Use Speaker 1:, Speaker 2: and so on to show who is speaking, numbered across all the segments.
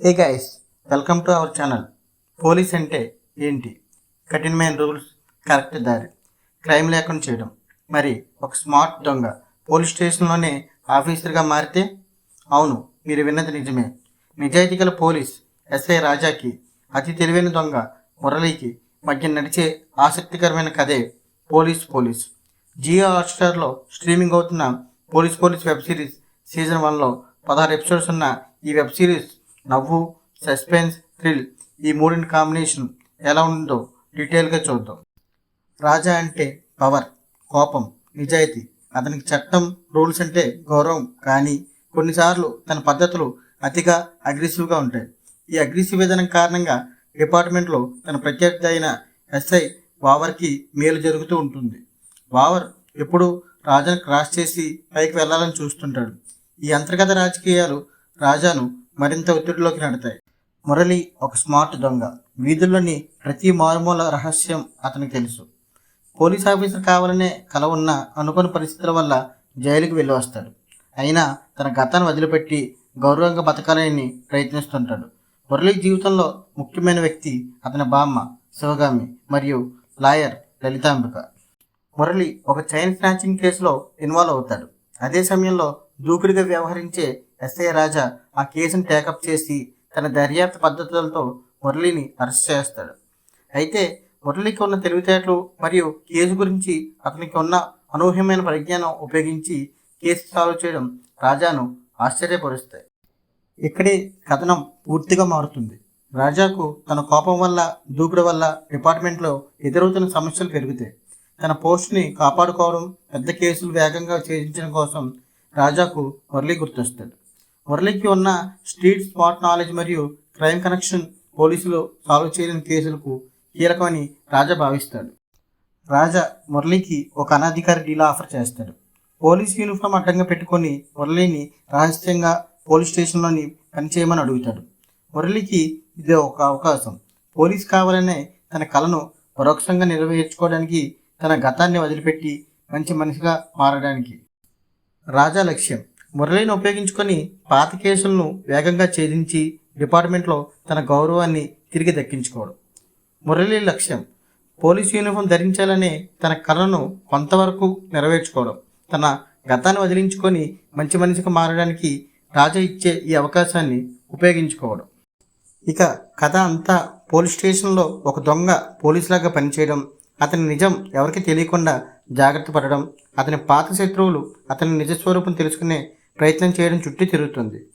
Speaker 1: Hey guys welcome to our channel police అంటే ఏంటి? కఠినమైన రూల్స్ కరెక్ట్ దారి. క్రైమ్ లేకుండా చేయడం. మరి ఒక స్మార్ట్ దొంగ పోలీస్ స్టేషన్లోనే ఆఫీసర్గా మారితే? అవును మీరు విన్నది నిజమే. నిజాయితీ గల పోలీస్ ఎస్ఐ రాజాకి అతి తెలివైన దొంగ మురళీకి మధ్య నడిచే ఆసక్తికరమైన కథే పోలీస్ పోలీస్ జియో హాట్స్టార్లో స్ట్రీమింగ్ అవుతున్న police police web series season వన్లో పదహారు ఎపిసోడ్స్ ఉన్న ఈ వెబ్ సిరీస్ నవ్వు సస్పెన్స్ థ్రిల్ ఈ మూడింటి కాంబినేషన్ ఎలా ఉందో డీటెయిల్గా చూద్దాం. రాజా అంటే పవర్ కోపం నిజాయితీ. అతనికి చట్టం రూల్స్ అంటే గౌరవం. కానీ కొన్నిసార్లు తన పద్ధతులు అతిగా అగ్రెసివ్గా ఉంటాయి. ఈ అగ్రెసివ్ విధానం కారణంగా డిపార్ట్మెంట్లో తన ప్రత్యర్థి అయిన ఎస్ఐ వావర్కి మేలు జరుగుతూ ఉంటుంది. వావర్ ఎప్పుడు రాజాను క్రాస్ చేసి పైకి వెళ్ళాలని చూస్తుంటాడు. ఈ అంతర్గత రాజకీయాలు రాజాను మరింత ఒత్తిడిలోకి నడతాయి. మురళి ఒక స్మార్ట్ దొంగ. వీధుల్లోని ప్రతి మారుమూల రహస్యం అతనికి తెలుసు. పోలీస్ ఆఫీసర్ కావాలనే కల ఉన్న అనుకోని పరిస్థితుల వల్ల జైలుకి వెళ్ళి వస్తాడు. అయినా తన గతాన్ని వదిలిపెట్టి గౌరవంగా బతకాలని ప్రయత్నిస్తుంటాడు. మురళి జీవితంలో ముఖ్యమైన వ్యక్తి అతని బామ్మ శివగామి మరియు లాయర్ లలితాంబిక. మురళి ఒక చైన్ స్నాచింగ్ కేసులో ఇన్వాల్వ్ అవుతాడు. అదే సమయంలో దూకుడిగా వ్యవహరించే ఎస్ఐ రాజా ఆ కేసును టేకప్ చేసి తన దర్యాప్తు పద్ధతులతో మురళిని అరెస్ట్ చేస్తాడు. అయితే మురళికి ఉన్న తెలివితేటలు మరియు కేసు గురించి అతనికి ఉన్న అనూహ్యమైన పరిజ్ఞానం ఉపయోగించి కేసు సాల్వ్ చేయడం రాజాను ఆశ్చర్యపరుస్తాయి. ఇక్కడే కథనం పూర్తిగా మారుతుంది. రాజాకు తన కోపం వల్ల దూకుడు వల్ల డిపార్ట్మెంట్లో ఎదురవుతున్న సమస్యలు పెరుగుతాయి. తన పోస్ట్ని కాపాడుకోవడం పెద్ద కేసులు వేగంగా ఛేదించడం కోసం రాజాకు మురళి గుర్తొస్తాడు. మురళికి ఉన్న స్ట్రీట్ స్పాట్ నాలెడ్జ్ మరియు క్రైమ్ కనెక్షన్ పోలీసులు సాల్వ్ చేయలేని కేసులకు కీలకమని రాజా భావిస్తాడు. రాజా మురళికి ఒక అనధికారి డీల్ ఆఫర్ చేస్తాడు. పోలీస్ యూనిఫామ్ అడ్డంగా పెట్టుకొని మురళిని రహస్యంగా పోలీస్ స్టేషన్లోని పనిచేయమని అడుగుతాడు. మురళికి ఇది ఒక అవకాశం. పోలీస్ కావాలనే తన కళను పరోక్షంగా నెరవేర్చుకోవడానికి తన గతాన్ని వదిలిపెట్టి మంచి మనిషిగా మారడానికి. రాజా లక్ష్యం. మురళిని ఉపయోగించుకొని పాత కేసులను వేగంగా ఛేదించి డిపార్ట్మెంట్లో తన గౌరవాన్ని తిరిగి దక్కించుకోవడం. మురళి లక్ష్యం పోలీస్ యూనిఫామ్ ధరించాలనే తన కళను కొంతవరకు నెరవేర్చుకోవడం. తన గతాన్ని వదిలించుకొని మంచి మనిషిగా మారడానికి రాజా ఇచ్చే ఈ అవకాశాన్ని ఉపయోగించుకోవడం. ఇక కథ అంతా పోలీస్ స్టేషన్లో ఒక దొంగ పోలీసులాగా పనిచేయడం అతని నిజం ఎవరికి తెలియకుండా జాగ్రత్త పడడం అతని పాత శత్రువులు అతని నిజ స్వరూపం తెలుసుకునే ప్రయత్నం చేయడం చుట్టూ తిరుగుతుంది.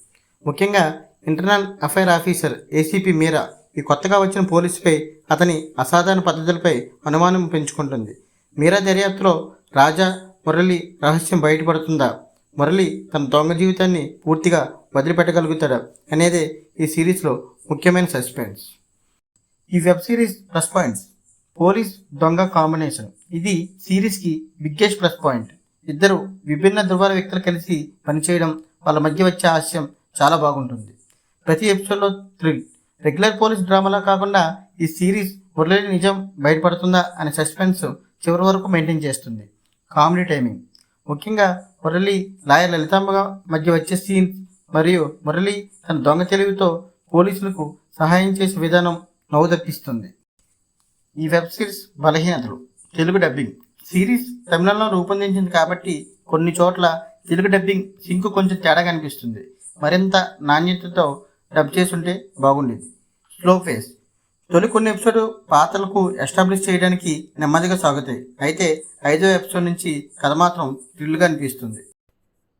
Speaker 1: ముఖ్యంగా internal affair officer ACP Meera ఈ కొత్తగా వచ్చిన పోలీసుపై అతని అసాధారణ పద్ధతులపై అనుమానం పెంచుకుంటుంది. మీరా దర్యాప్తులో రాజా మురళి రహస్యం బయటపడుతుందా? మురళి తన దొంగ జీవితాన్ని పూర్తిగా వదిలిపెట్టగలుగుతాడా అనేదే ఈ సిరీస్లో ముఖ్యమైన సస్పెన్స్. ఈ web series plus points police దొంగ కాంబినేషన్. ఇది సిరీస్కి బిగ్గెస్ట్ ప్లస్ పాయింట్. ఇద్దరు విభిన్న ధృవాల వ్యక్తులు కలిసి పనిచేయడం వాళ్ళ మధ్య వచ్చే హాస్యం చాలా బాగుంటుంది. ప్రతి ఎపిసోడ్లో థ్రిల్ రెగ్యులర్ పోలీస్ డ్రామాలా కాకుండా ఈ సిరీస్ మురళి నిజం బయటపడుతుందా అనే సస్పెన్స్ చివరి వరకు మెయింటైన్ చేస్తుంది. కామెడీ టైమింగ్ ముఖ్యంగా మురళి లాయర్ లలితాంబ మధ్య వచ్చే సీన్ మరియు మురళి తన దొంగ తెలివితో పోలీసులకు సహాయం చేసే విధానం నవ్వు తప్పిస్తుంది. ఈ వెబ్ సిరీస్ బలహీనతలు తెలుగు డబ్బింగ్ సిరీస్ తమిళంలో రూపొందించింది కాబట్టి కొన్ని చోట్ల తెలుగు డబ్బింగ్ సింక్ కొంచెం తేడా కనిపిస్తుంది. మరింత నాణ్యతతో డబ్ చేసుంటే బాగుండేది. Slow pace. తొలి కొన్ని ఎపిసోడ్ పాత్రలకు ఎస్టాబ్లిష్ చేయడానికి నెమ్మదిగా సాగుతాయి. అయితే ఐదో ఎపిసోడ్ నుంచి కథ మాత్రం థ్రిల్గా అనిపిస్తుంది.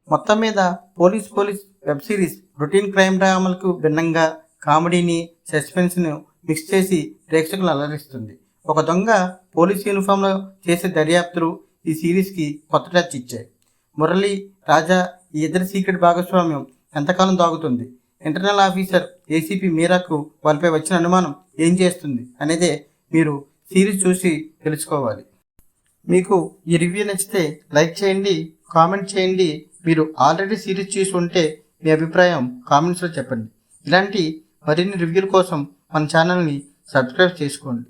Speaker 1: మొత్తం మీద police police web series routine crime డ్రామాలకు భిన్నంగా కామెడీని సస్పెన్స్ను మిక్స్ చేసి ప్రేక్షకులను అలరిస్తుంది. ఒక దొంగ పోలీస్ యూనిఫామ్లో చేసే దర్యాప్తులు ఈ సిరీస్కి కొత్త టచ్ ఇచ్చాయి. మురళి రాజా ఈ ఇద్దరి సీక్రెట్ భాగస్వామ్యం ఎంతకాలం దాగుతుంది? ఇంటర్నల్ ఆఫీసర్ ఏసీపీ మీరాకు వాళ్ళపై వచ్చిన అనుమానం ఏం చేస్తుంది అనేదే మీరు సిరీస్ చూసి తెలుసుకోవాలి. మీకు ఈ రివ్యూ నచ్చితే లైక్ చేయండి కామెంట్ చేయండి. మీరు ఆల్రెడీ సిరీస్ చూసి ఉంటే మీ అభిప్రాయం కామెంట్స్లో చెప్పండి. ఇలాంటి మరిన్ని రివ్యూల కోసం మన ఛానల్ని సబ్స్క్రైబ్ చేసుకోండి.